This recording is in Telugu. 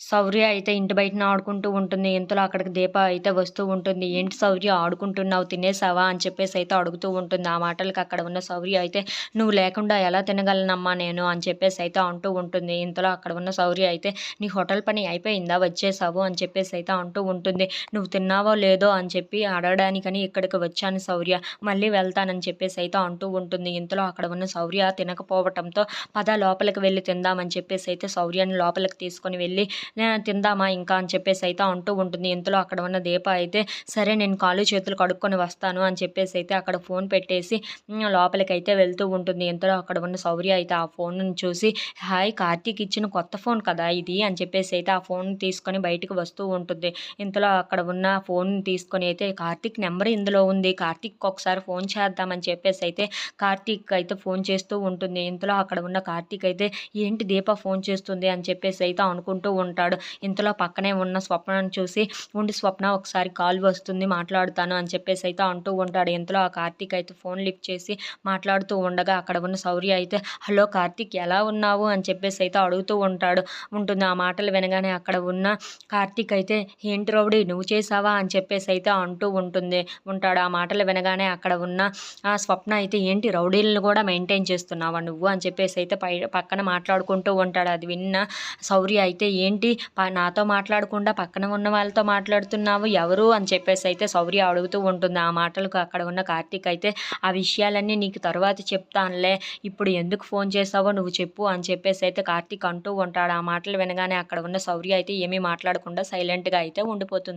శౌర్య అయితే ఇంటి బయటన ఆడుకుంటూ ఉంటుంది. ఇంతలో అక్కడికి దీప అయితే వస్తూ ఉంటుంది. ఏంటి శౌర్య ఆడుకుంటున్నావు తినేసావా అని చెప్పేసి అయితే అడుగుతూ ఉంటుంది. ఆ మాటలకు అక్కడ ఉన్న శౌర్య అయితే నువ్వు లేకుండా ఎలా తినగలనమ్మా నేను? అని చెప్పేసి అయితే అంటూ ఉంటుంది. ఇంతలో అక్కడ ఉన్న శౌర్య అయితే నీ హోటల్ పని అయిపోయిందా? వచ్చేసావు? అని చెప్పేసి అయితే అంటూ ఉంటుంది. నువ్వు తిన్నావో లేదో? అని చెప్పి అడగడానికని ఇక్కడికి వచ్చాను శౌర్య మళ్ళీ వెళ్తానని చెప్పేసి అయితే అంటూ ఉంటుంది. ఇంతలో అక్కడ ఉన్న శౌర్య తినకపోవటంతో పద లోపలికి వెళ్ళి తిందామని చెప్పేసి అయితే సౌర్యాన్ని లోపలికి తీసుకొని వెళ్ళి తిందామా ఇంకా? అని చెప్పేసి అయితే అంటూ ఉంటుంది. ఇంతలో అక్కడ ఉన్న దీప అయితే సరే నేను కాళ్ళు చేతులు కడుక్కొని వస్తాను అని చెప్పేసి అయితే అక్కడ ఫోన్ పెట్టేసి లోపలికి అయితే వెళ్తూ ఉంటుంది. ఇంతలో అక్కడ ఉన్న సౌర్య అయితే ఆ ఫోన్ చూసి హాయ్ కార్తీక్ ఇచ్చిన కొత్త ఫోన్ కదా ఇది? అని చెప్పేసి అయితే ఆ ఫోన్ తీసుకొని బయటకు వస్తూ ఉంటుంది. ఇంతలో అక్కడ ఉన్న ఫోన్ తీసుకొని అయితే కార్తీక్ నెంబర్ ఇందులో ఉంది. కార్తీక్ ఒకసారి ఫోన్ చేద్దామని చెప్పేసి అయితే కార్తీక్ అయితే ఫోన్ చేస్తూ ఉంటుంది. ఇంతలో అక్కడ ఉన్న కార్తీక్ అయితే ఏంటి దీప ఫోన్ చేస్తుంది? అని చెప్పేసి అయితే అనుకుంటూ ఉంటాడు ఇంతలో పక్కనే ఉన్న స్వప్నను చూసి ఉండి స్వప్న ఒకసారి కాల్ వస్తుంది మాట్లాడుతాను అని చెప్పేసి అయితే అంటూ ఉంటాడు. ఇంతలో ఆ కార్తీక్ అయితే ఫోన్ లిఫ్ట్ చేసి మాట్లాడుతూ ఉండగా అక్కడ ఉన్న శౌర్య అయితే హలో కార్తీక్ ఎలా ఉన్నావు? అని చెప్పేసి అయితే అడుగుతూ ఉంటాడు. ఉంటుంది. ఆ మాటలు వినగానే అక్కడ ఉన్న కార్తీక్ అయితే ఏంటి రౌడీ నువ్వు చేసావా అని చెప్పేసి అయితే అంటూ ఉంటుంది. ఉంటాడు. ఆ మాటలు వినగానే అక్కడ ఉన్న ఆ స్వప్న అయితే ఏంటి రౌడీలను కూడా మెయింటైన్ చేస్తున్నావా నువ్వు? అని చెప్పేసి అయితే పై పక్కన మాట్లాడుకుంటూ ఉంటాడు. అది విన్న శౌర్య అయితే ఏంటి నాతో మాట్లాడకుండా పక్కన ఉన్న వాళ్ళతో మాట్లాడుతున్నావు? ఎవరు? అని చెప్పేసి అయితే సౌర్య అడుగుతూ ఉంటుంది. ఆ మాటలకు అక్కడ ఉన్న కార్తీక్ అయితే ఆ విషయాలన్నీ నీకు తర్వాత చెప్తానులే. ఇప్పుడు ఎందుకు ఫోన్ చేసావో నువ్వు చెప్పు అని చెప్పేసి అయితే కార్తీక్ అంటూ ఉంటాడు. ఆ మాటలు వినగానే అక్కడ ఉన్న సౌర్య అయితే ఏమీ మాట్లాడకుండా సైలెంట్గా అయితే ఉండిపోతుంది.